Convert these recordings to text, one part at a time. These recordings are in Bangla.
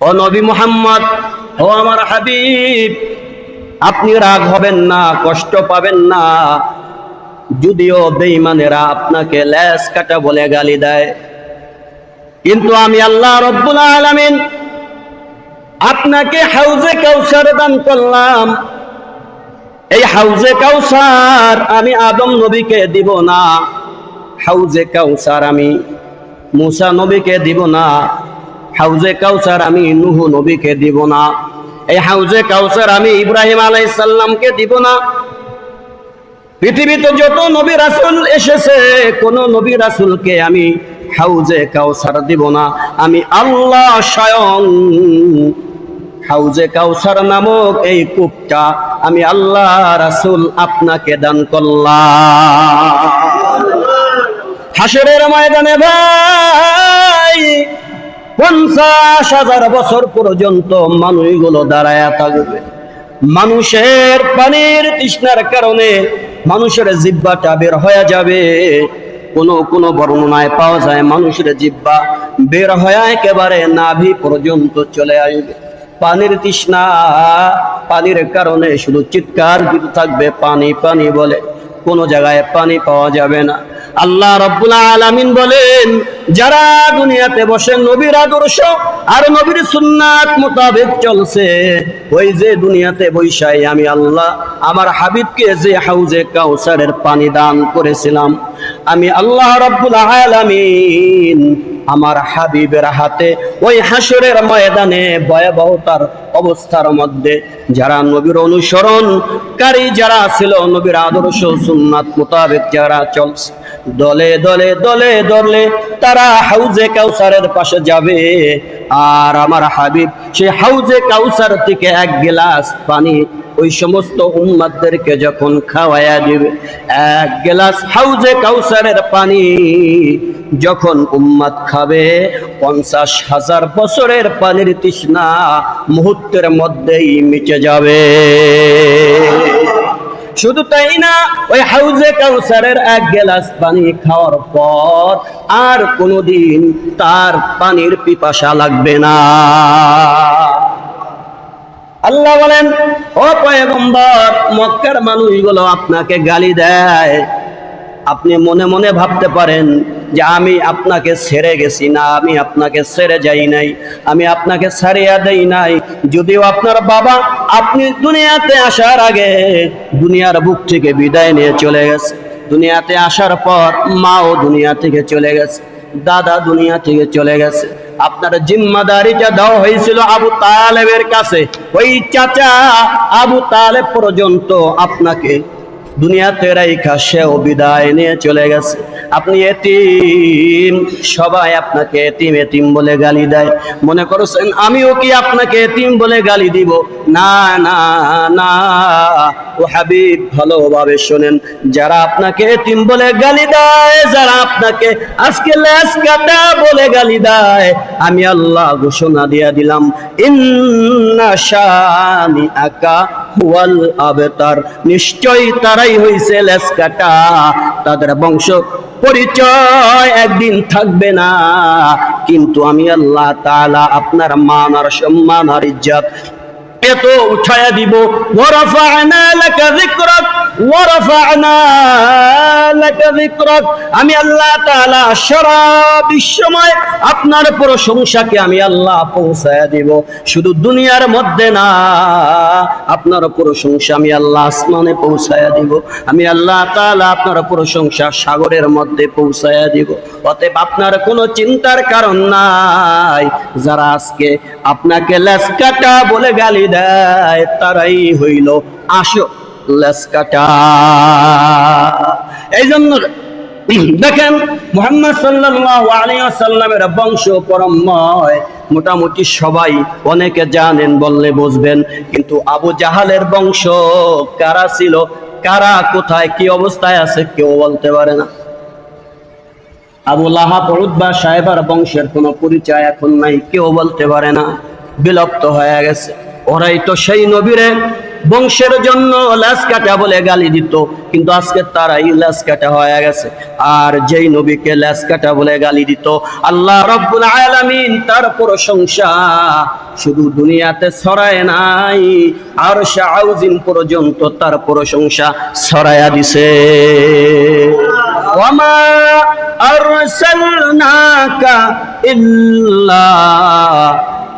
ও নবী মুহাম্মদ, ও আমার হাবিব, আপনি রাগ হবেন না, কষ্ট পাবেন না। যদিও বেঈমানেরা আপনাকে ল্যাস কাটা বলে গালি দেয়। কিন্তু আমি আল্লাহ রব্বুল আলামিন আপনাকে হাউজে কাউসার দান করলাম। এই হাউজে কাউসার আমি আদম নবীকে দিব না। হাউজে কাউসার আমি মুসা নবীকে দিব না। হাউজে কাউসার আমি নুহু নবীকে দিব না। এই হাউজে কাউসার আমি ইব্রাহিম আলাইসাল্লামকে দিব না। পৃথিবীতে যত নবী রাসুল এসেছে, কোন নবী রাসুলকে আমি হাউজে কাউসার দিব না। আমি আল্লাহ স্বয়ং হাউজে কাউসার নামক এই কূপটা আমি আল্লাহ রাসুল আপনাকে দান করলাম। হাসরের ময়দানে ভাই পঞ্চাশ হাজার বছর পর্যন্ত মানুষগুলো দাঁড়ায় থাকবে। মানুষের পানির তৃষ্ণার কারণে মানুষের জিব্বাটা বের হয়ে যাবে। কোন কোন বর্ণনায় পাওয়া যায় মানুষের জিব্বা বের হয়ে একেবারে নাভি পর্যন্ত চলে আসবে। পানির তৃষ্ণা, পানির কারণে শুধু চিৎকার থাকবে, পানি পানি বলে। কোনো জায়গায় পানি পাওয়া যাবে না। আল্লাহ রব্বুল আলামিন বলেন, যারা দুনিয়াতে বসে নবীর আদর্শ আর নবীর সুন্নাত মোতাবেক চলছে, ওই যে দুনিয়াতে বৈশাই আমি আল্লাহ, আমার হাবিবকে যে হাউজে কাউসারের পানি দান করেছিলাম। আমি আল্লাহ রব্বুল আলামিন আমার হাবিবের হাতে ওই হাসরের ময়দানে ভয়াবহতার অবস্থার মধ্যে, যারা নবীর অনুসরণকারী যারা ছিল, নবীর আদর্শ সুন্নাত মোতাবেক যারা চলছে দলে দলে দলে দলে তারা হাউজে কাউসারের পাশে যাবে। আর আমার হাবিব, সে হাউজে কাউসার থেকে এক গিলাস পানি ওই সমস্ত উম্মাদদেরকে যখন খাওয়াইয়া দিবে, এক গ্লাস হাউজে কাউসারের পানি যখন উম্মাদ খাবে, পঞ্চাশ হাজার বছরের পানির তৃষ্ণা মুহূর্তের মধ্যেই মিটে যাবে। শুধু তাই না, ওই হাউজে কাউসারের এক গ্লাস পানি খাওয়ার পর আর কোনোদিন তার পানির পিপাসা লাগবে না। আল্লাহ বলেন, ও পয়গম্বর, মক্কার মানুষগুলো আপনাকে গালি দেয়। আপনি মনে মনে ভাবতে পারেন যে আমি আপনাকে ছেড়ে গেছি না, আমি আপনাকে ছেড়ে যাই নাই, আমি আপনাকে ছাড়িয়া দেই নাই। যদিও আপনার বাবা আপনি দুনিয়াতে আসার আগে দুনিয়ার বুক থেকে বিদায় নিয়ে চলে গেছে। দুনিয়াতে আসার পর মাও দুনিয়া থেকে চলে গেছে, দাদা দুনিয়া থেকে চলে গেছে। আপনার জিম্মাদারিটা দেওয়া হয়েছিল আবু তালেবের কাছে। ওই চাচা আবু তালেব পর্যন্ত আপনাকে দুনিয়াতে রাইখা সেও বিদায় নিয়ে চলে গেছে। আপনি এতিম, সবাই আপনাকে এতিম এতিম বলে গালি দেয়। মনে করছেন, আমিও কি আপনাকে এতিম বলে গালি দিব? না না না। ও হাবিব, ভালোভাবে শোনেন। যারা আপনাকে এতিম বলে গালি দেয়, যারা আপনাকে আজকে লেস কাটা বলে গালি দেয়, আমি আল্লাহ ঘোষণা দিয়া দিলাম, ইন্না শানি আকা হুয়াল আবতার। নিশ্চয়ই তারাই হইছে লেস কাটা তাদের বংশ পরিচয় একদিন থাকবে না। কিন্তু আমি আল্লাহ তাআলা আপনার মান আর সম্মান আর ইজ্জত এত উঠায়া দিব। ওয়ারাফা'না লাকা যিকরাক ওয়ারাফা'না আমি আল্লাহ তাআলা সারা বিশ্বময় আপনার প্রশংসাকে আমি আল্লাহ পৌঁছায়া দিব। শুধু দুনিয়ার মধ্যে না, আপনার প্রশংসা আমি আল্লাহ আসমানে পৌঁছায়া দিব। আমি আল্লাহ আপনার প্রশংসা সাগরের মধ্যে পৌঁছায়া দিব। অতএব আপনার কোনো চিন্তার কারণ নাই। যারা আজকে আপনাকে লেসকাটা বলে গালি দেয়, তারাই হইল আসো লেসকাটা এই জন্য দেখেন মোহাম্মদ সাল্লাল্লাহু আলাইহি বংশ পরমময় মোটামুটি সবাই অনেকে জানেন বললে বুঝবেন, কিন্তু আবু জাহালের বংশ কারা ছিল, কারা কোথায়, কি অবস্থায় আছে কেউ বলতে পারে না। আবু লাহাব, উতবা সাহেবার বংশের কোনো পরিচয় এখন নাই, কেউ বলতে পারে না, বিলুপ্ত হয়ে গেছে। ওরাই তো সেই নবীরে বংশের জন্য লাশ কাটা বলে গালি দিত, কিন্তু আজকে তারাই লাশ কাটা হয়ে গেছে। আর যেই নবীকে লাশ কাটা বলে গালি দিত, আল্লাহ রব্বুল আলামিন তার প্রশংসা শুধু দুনিয়াতে ছড়ায় নাই আর শাউজিন পর্যন্ত তার প্রশংসা ছড়ায়া দিছে। ওয়ামা আরসালনাকা ইল্লা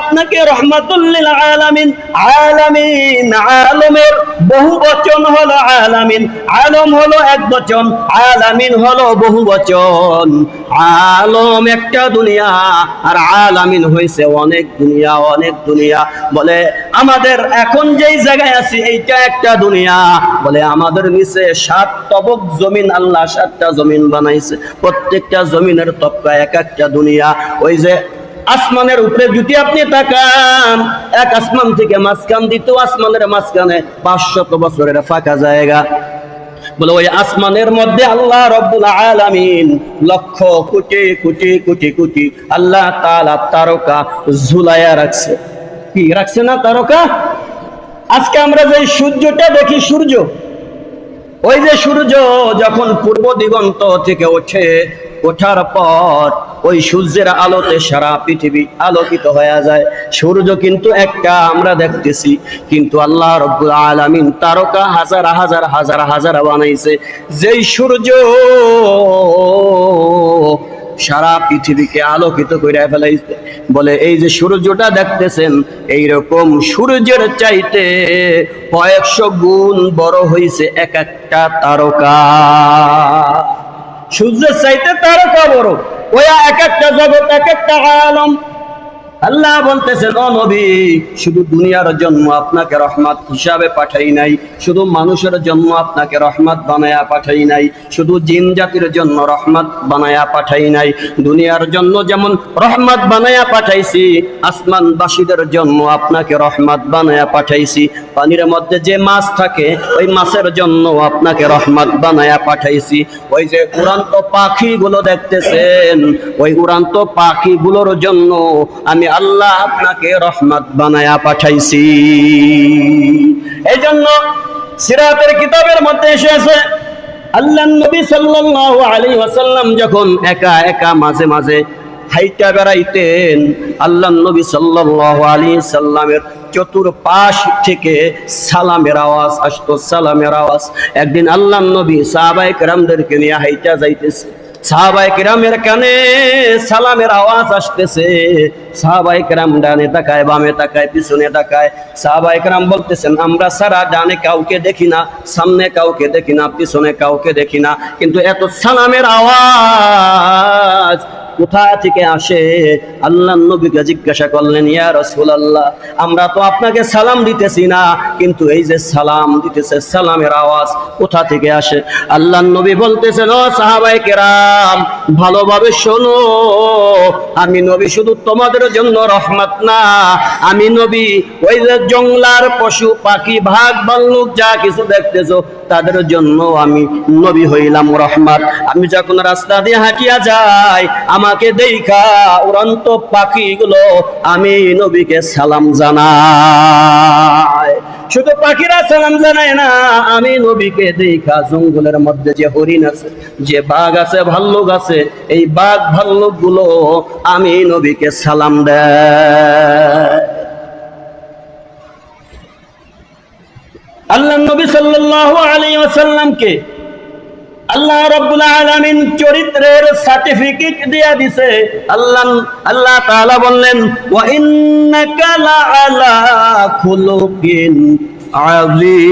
আপনাকে রহমাতুল্লিল আলামিন আলামিন, আলমের বহু বচন হলো আলামিন। আলম হলো এক বচন, আলামিন হলো বহু বচন। আলম একটা দুনিয়া, আর আলামিন হয়েছে অনেক দুনিয়া অনেক দুনিয়া। বলে, আমাদের এখন যেই জায়গায় আছি, এইটা একটা দুনিয়া। বলে, আমাদের নিচে সাত তবক জমিন, আল্লাহ সাতটা জমিন বানাইছে। প্রত্যেকটা জমিনের তপকা এক একটা দুনিয়া। ওই যে আসমানের উপরে যদি আপনি তাকান, এক আসমান থেকে মাঝখান, দ্বিতীয় আসমানের মাঝখানে পাঁচশত বছরের ফাঁকা জায়গা। বলে, ওই আসমানের মধ্যে আল্লাহ রব্বুল আলামিন লক্ষ কোটি কোটি কোটি কোটি আল্লাহ তাআলা তারকা ঝুলাইয়া রাখছে। কি, রাখছে না তারকা? আজকে আমরা যে সূর্যটা দেখি, সূর্য, ওই যে সূর্য যখন পূর্ব দিগন্ত থেকে ওঠে ওঠার পর ওই সূর্যের আলোতে সারা পৃথিবী আলোকিত হয়ে যায়। সূর্য কিন্তু একটা আমরা দেখতেছি, কিন্তু আল্লাহ রব্বুল আলামিন তারকা হাজার হাজার হাজার হাজার বানাইছে। যেই সূর্য সারা পৃথিবীকে আলোকিত করে ফেলাইছে। বলে, এই যে সূর্যটা দেখতেছেন এই রকম সূর্যের চাইতে কয়েকশো গুণ বড় হইছে এক একটা তারকা। সূর্যের চাইতে তারকা বড় ওই এক একটা জগৎ এক একটা আলম। আল্লাহ বলতেছেন, ও নবী, শুধু দুনিয়ার জন্ম আপনাকে রহমত হিসাবে পাঠাই নাই, শুধু মানুষের জন্ম আপনাকে রহমত বানায়া পাঠাই নাই, শুধু জিন জাতির জন্য রহমত বানায়া পাঠাই নাই। দুনিয়ার জন্য যেমন রহমত বানায়া পাঠাইছি, আসমানবাসীদের জন্য আপনাকে রহমত বানায়া পাঠাইছি। পানির মধ্যে যে মাছ থাকে, ওই মাছের জন্য আপনাকে রহমত বানায়া পাঠাইছি। ওই যে উড়ান্ত পাখিগুলো দেখতেছেন, ওই উড়ান্ত পাখিগুলোর জন্য আমি আল্লাহ আপনাকে রহমত বানায়া পাঠাইছি। এই জন্য সিরাতের কিতাবের মধ্যে এসেছে আল্লাহ নবী সাল্লাল্লাহু আলাইহি ওয়াসাল্লাম যখন একা একা মাঝে মাঝে হাইটা বেড়াইতেন, আল্লাহ নবী সাল্লাল্লাহু আলাইহি সাল্লামের চতুর পাশ থেকে সালামের আওয়াজ আসতো, সালামের আওয়াজ। একদিন আল্লাহ নবী সাহাবায়ে কেরামদেরকে নিয়ে হাইটা যাইতেছে। সাহাবাই কিরামের কানে সালামের আওয়াজ আসতেছে। সাহাবাই কিরাম ডানে তাকায়, বামে তাকায়, পিছনে তাকায়। সাহাবাই কিরাম বলতেছেন, আমরা সারা ডানে কাউকে দেখি না, সামনে কাউকে দেখি না, পিছনে কাউকে দেখি না। কিন্তু এত সালামের আওয়াজ কোথা থেকে আসে? আল্লাহ নবীকে জিজ্ঞাসা করলেন, ইয়া রাসূলুল্লাহ, আমরা তো আপনাকে সালাম দিতেছি না, কিন্তু এই যে সালাম দিতেছে, সালামের আওয়াজ কোথা থেকে আসে? আল্লাহ নবী বলতেছেন, ও সাহাবাই কেরাম, ভালোভাবে শোনো। আমি নবী শুধু তোমাদের জন্য রহমত না, আমি নবী ওই যে জংলার পশু, পাখি ভাগ ভাল্লুক যা কিছু দেখতেছো তাদের জন্য আমি নবী হইলাম রহমত। আমি যখন রাস্তা দিয়ে হাঁটিয়া যাই, আমাকে দেখা উড়ন্ত পাখিগুলো আমি নবীকে সালাম জানাই। শুধু পাখিরা সালাম জানায় না, আমি নবীকে দেখা জঙ্গলের মধ্যে যে হরিণ আছে, যে বাঘ আছে, ভাল্লুক আছে, এই বাঘ ভাল্লুকগুলো আমি নবীকে সালাম দেয়। আল্লাহ নবী সাল্লাল্লাহু আলাইহি ওয়াসাল্লামকে আল্লাহ রাব্বুল আলামিন চরিত্রের সার্টিফিকেট দিয়া দিছে। আল্লাহ আল্লাহ তাআলা বললেন, ওয়া ইন্নাকা লাআলা খুলুকিন আযীম।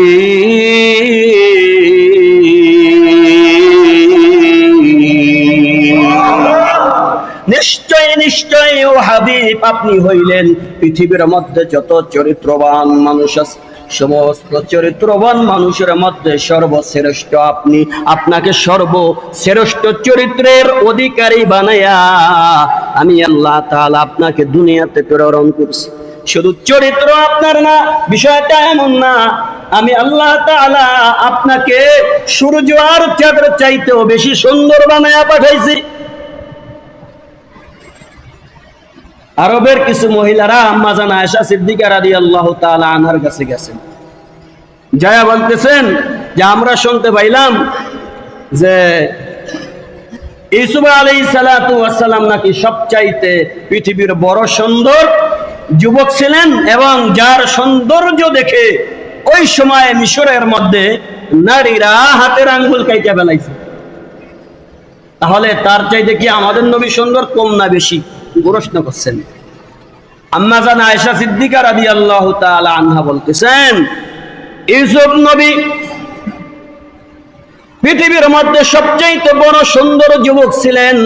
নিশ্চয় নিশ্চয়, ও হাবিব, আপনি হইলেন পৃথিবীর মধ্যে যত চরিত্রবান মানুষ আছে সমস্ত চরিত্রবান মানুষের মধ্যে সর্বশ্রেষ্ঠ আপনি। আপনাকে সর্বশ্রেষ্ঠ চরিত্রের অধিকারী বানায়া আমি আল্লাহ তাআলা আপনাকে দুনিয়াতে প্রেরণ করছি। শুধু চরিত্র আপনার না, বিষয়টা এমন না। আমি আল্লাহ তাআলা আপনাকে সূর্য আর চাঁদের চাইতেও বেশি সুন্দর বানায়া পাঠাইছি। আরবের কিছু মহিলারা আম্মা জান আয়েশা সিদ্দিকা রাদিয়াল্লাহু তাআলা আনহার কাছে গেছেন। জয়া বলতেছেন যে আমরা শুনতে পাইলাম যে ইসুফ আলী সালাতু ওয়াসালাম নাকি সবচাইতে পৃথিবীর বড় সুন্দর যুবক ছিলেন এবং যার সৌন্দর্য দেখে ওই সময় মিশরের মধ্যে নারীরা হাতের আঙ্গুল কাইটা ফেলাইছে। তাহলে তার চাইতে কি আমাদের নবী সুন্দর, কম না বেশি? প্রশ্ন করছেন। আয়েশা সিদ্দিকা তাআলা আনহা বলতেছেন, ইউসুফ নবী পৃথিবীর মধ্যে সবচেয়ে বড় সুন্দর যুবক ছিলেন।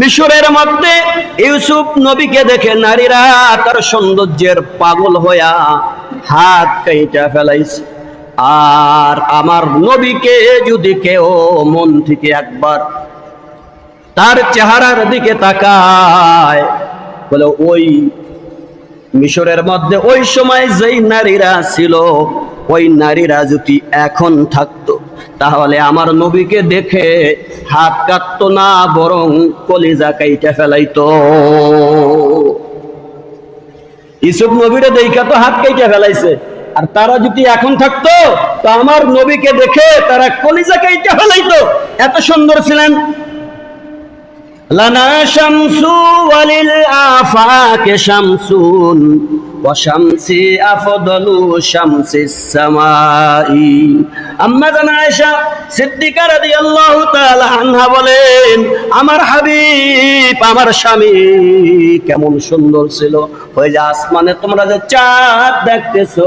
মিশরের মধ্যে ইউসুফ নবীকে দেখে নারীরা তার সৌন্দর্যের পাগল হইয়া হাত কাইটা ফেলাইছে। আর আমার নবীকে যদি কেউ মন থেকে একবার তার চেহারার দিকে তাকায়। বলে, ওই মিশরের মধ্যে ওই সময় যেই নারীরা ছিল, ওই নারীরা যদি এখন থাকতো, তাহলে আমার নবীকে দেখে হাত কাটতো না, বরং কলিজা কাইটা ফেলাইতো। ইসুফ নবীরে দেখা তো হাত কাইটা ফেলাইছে। আর তারা যদি এখন থাকতো, তো আমার নবীকে দেখে তারা কলিজা কাইটা ফেলাইতো। এত সুন্দর ছিলেন। লানা শামসু ওয়ালিল আফাকে শামসুন ওয়াশামসি আফদলু শামসিস সামাই। আম্মা জান আয়েশা সিদ্দিকা রাদিয়াল্লাহু তাআলা আনহা বলেন, আমার হাবিব, আমার স্বামী কেমন সুন্দর ছিল। ওই যে আসমানে তোমরা যে চাঁদ দেখতেছো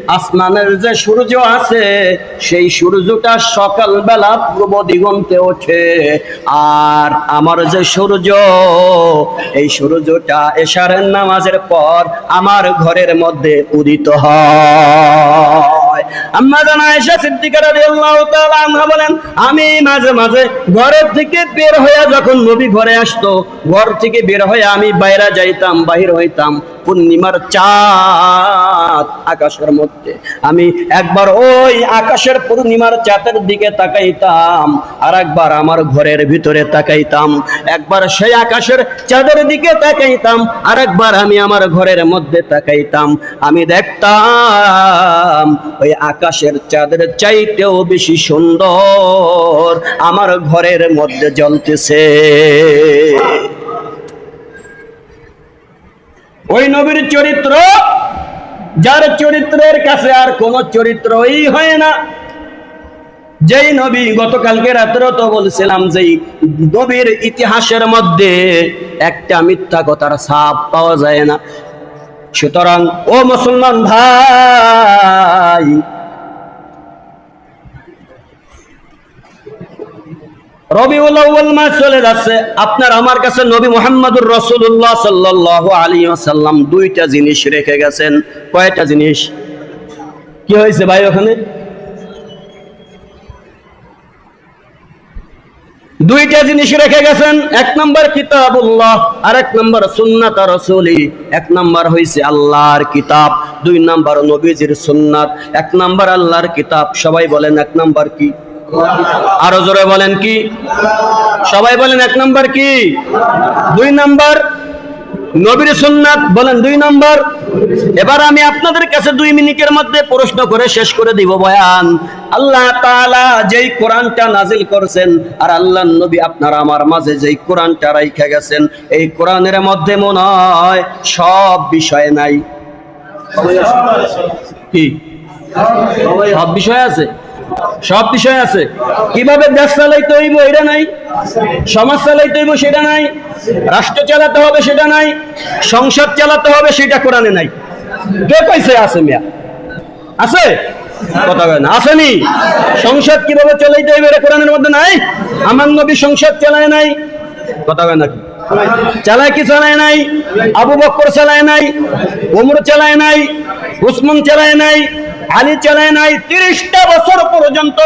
আসমানের যে সূর্য আছে, সেই সূর্যটা সকালবেলা পূর্ব দিগন্তে ওঠে। আর আমার যে সূর্য, এই সূর্যটা এশারের নামাজের পর আমার ঘরের মধ্যে উদিত হয়। আম্মা জান আয়েশা সিদ্দিকা রাদিয়াল্লাহু বলেন, আমি মাঝে মাঝে ঘরের থেকে বের হয়ে যখন নবী ঘরে আসতো, ঘর থেকে বের হয়ে আমি বাইরে যাইতাম, বাহির হইতাম। পূর্ণিমার চাঁদ আকাশের মধ্যে। আমি একবার ওই আকাশের পূর্ণিমার চাঁদের দিকে তাকাইতাম, আর একবার আমার ঘরের ভিতরে তাকাইতাম। একবার সেই আকাশের চাঁদের দিকে তাকাইতাম, আর একবার আমি আমার ঘরের মধ্যে তাকাইতাম। আমি দেখতাম ওই আকাশের চাঁদের চাইতেও বেশি সুন্দর আমার ঘরের মধ্যে জ্বলতেছে। ওই নবীর চরিত্র, যার চরিত্রের কাছে আর কোন চরিত্রই হয় না। যেই নবী গতকালকে রাত্রে তো বলছিলাম যে, নবীর ইতিহাসের মধ্যে একটা মিথ্যা কথার ছাপ পাওয়া যায় না। সুতরাং, ও মুসলমান ভাই রবিউল মাস আপনার কাছে নবী দুইটা জিনিস রেখে গেছেন। জিনিস? কি হয়েছে ভাই ওখানে? দুইটা জিনিস রেখে গেছেন। এক নম্বর কিতাবুল্লাহ আর এক নম্বর সুন্নাত রসুলি। এক নম্বর হইছে আল্লাহর কিতাব, দুই নম্বর নবীজির সুন্নাত, এক নম্বর আল্লাহর কিতাব। সবাই বলেন এক নম্বর কি? আরও জোরে বলেন কি? সবাই বলেন এক নম্বর কি? দুই নম্বর? নবীর সুন্নাত, বলেন দুই নম্বর। এবার আমি আপনাদের কাছে দুই মিনিটের মধ্যে প্রশ্ন করে শেষ করে দিব বয়ান। আল্লাহ তাআলা যেই কোরআনটা নাজিল করেছেন, আর আল্লাহ নবী আপনার আমার মাঝে যেই কোরআনটা রাইখা গেছেন, এই কোরআনের মধ্যে মনে হয় সব বিষয় নাই। কি? সব বিষয় আছে? সব বিষয় আছে। কীভাবে দেশ চালাইতে হইব এটা নাই, সমাজ চালাইতে হইব সেটা নাই, রাষ্ট্র চালাতে হবে সেটা নাই, সংসদ চালাতে হবে সেটা কোরআনে নাই। কে কইছে আছে মিয়া? আছে? কথা বলেন আসেনি সংসদ কীভাবে চালাইতে হবে এটা কোরআনের মধ্যে নাই? আমার নবী সংসদ চালায় নাই। কথা বলেন নাকি চালায় কি চালায় নাই? আবু বক্কর চালায় নাই, ওমর চালায় নাই, উসমান চালায় নাই আলী চলে নাই তিরিশটা বছর পর্যন্ত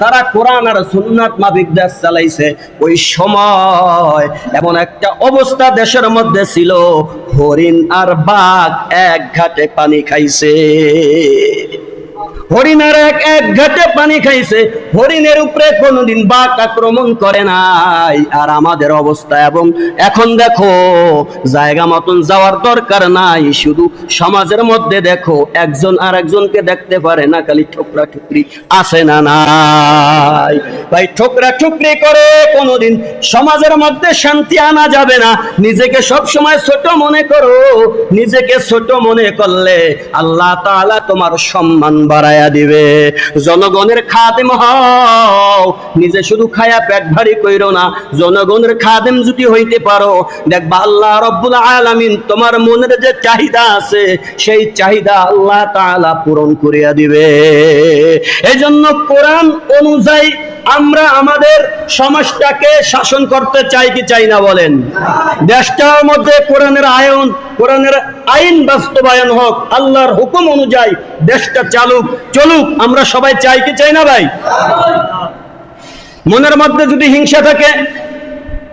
তারা কোরআন আর সুন্নাত মাফিক দেশ চালাইছে। ওই সময় এমন একটা অবস্থা দেশের মধ্যে ছিল, হরিণ আর বাঘ এক ঘাটে পানি খাইছে। হরিণের এক এক ঘাটে পানি খাইছে। হরিণের উপরে কোনোদিন বাঘ আক্রমণ করে নাই। আর আমাদের অবস্থা এবং এখন দেখো, জায়গা মতন যাওয়ার দরকার নাই। শুধু সমাজের মধ্যে দেখো, একজন আর একজনকে দেখতে পারে না, খালি ঠোকরা ঠুকরি আসে না নাই। ভাই, ঠোকরা ঠুকরি করে কোনোদিন সমাজের মধ্যে শান্তি আনা যাবে না। নিজেকে সব সময় ছোট মনে করো। নিজেকে ছোট মনে করলে আল্লাহ তাআলা তোমার সম্মান বাড়ায়া। দিবে। জনগণের খাদেম হও। নিজে শুধু খায়া পেট ভারী কইর না। জনগণের খাদেম যদি হইতে পারো, দেখবা আল্লাহ রব্বুল আলামিন তোমার মনের যে চাহিদা আছে, সেই চাহিদা আল্লাহ তাআলা পূরণ করিয়া দিবে। এজন্য কোরআন অনুযায়ী আমরা আমাদের সমাজটাকে শাসন করতে চাই কি চাই না বলেন? দেশটার মধ্যে কোরআনের আয়ন, কোরআনের আইন বাস্তবায়ন হোক, আল্লাহর হুকুম অনুযায়ী দেশটা চালুক, চলুক, আমরা সবাই চাই কি চাই না ভাই? মনের মধ্যে যদি হিংসা থাকে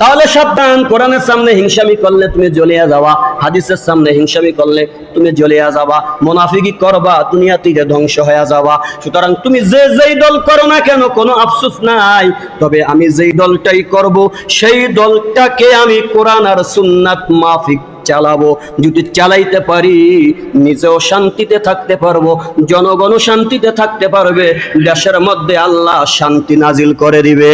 তাহলে সাবধান, কোরআনের সামনে হিংসামি করলে তুমি জ্বলিয়া যাওয়া, হাদিসের সামনে হিংসামি করলে তুমি জ্বলিয়া যাবা মোনাফিকি করবা, দুনিয়া থেকে ধ্বংস হয়ে যাবা সুতরাং তুমি যে যেই দল করো না কেন, কোনো আফসোস নাই। তবে আমি যেই দলটাই করব, সেই দলটাকে আমি কোরআন আর সুন্নাত মাফিক চালাবো। যদি চালাইতে পারি, নিজেও শান্তিতে থাকতে পারব, জনগণও শান্তিতে থাকতে পারবে, দেশের মধ্যে আল্লাহ শান্তি নাজিল করে দিবে।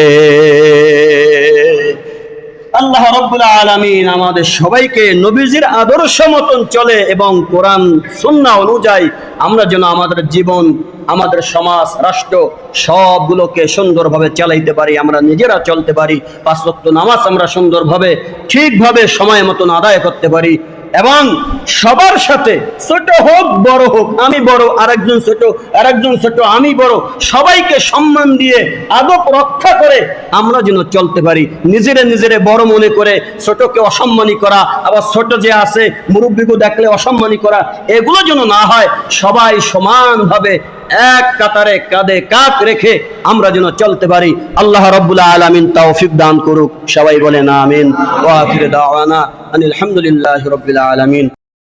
আল্লাহ রব্বুল আলমিন আমাদের সবাইকে নবীজির আদর্শ মতন চলে এবং কোরআন সুন্না অনুযায়ী আমরা যেন আমাদের জীবন, আমাদের সমাজ, রাষ্ট্র সবগুলোকে সুন্দরভাবে চালাইতে পারি, আমরা নিজেরা চলতে পারি, পাঁচ নামাজ আমরা সুন্দরভাবে, ঠিকভাবে সময় মতন আদায় করতে পারি। এবং সবার সাথে ছোট হোক, বড় হোক, আমি বড়, আরেকজন ছোট আরেকজন ছোট, আমি বড়, সবাইকে সম্মান দিয়ে আদব রক্ষা করে আমরা যেন চলতে পারি। নিজেরে নিজেরে বড় মনে করে, ছোটকে অসম্মানী করা, আবার ছোট যে আছে, মুরব্বীকে দেখলে অসম্মানী করা, এগুলো যেন না হয়, সবাই সমানভাবে এক কাতারে কাঁধে কাঁধ রেখে আমরা যেন চলতে পারি। আল্লাহ রব্বুল আলমিন তৌফিক দান করুক। সবাই বলেন আমিন। ওয়া আখির দাওয়ানা আনিল হামদুলিল্লাহি রাব্বিল আলামিন।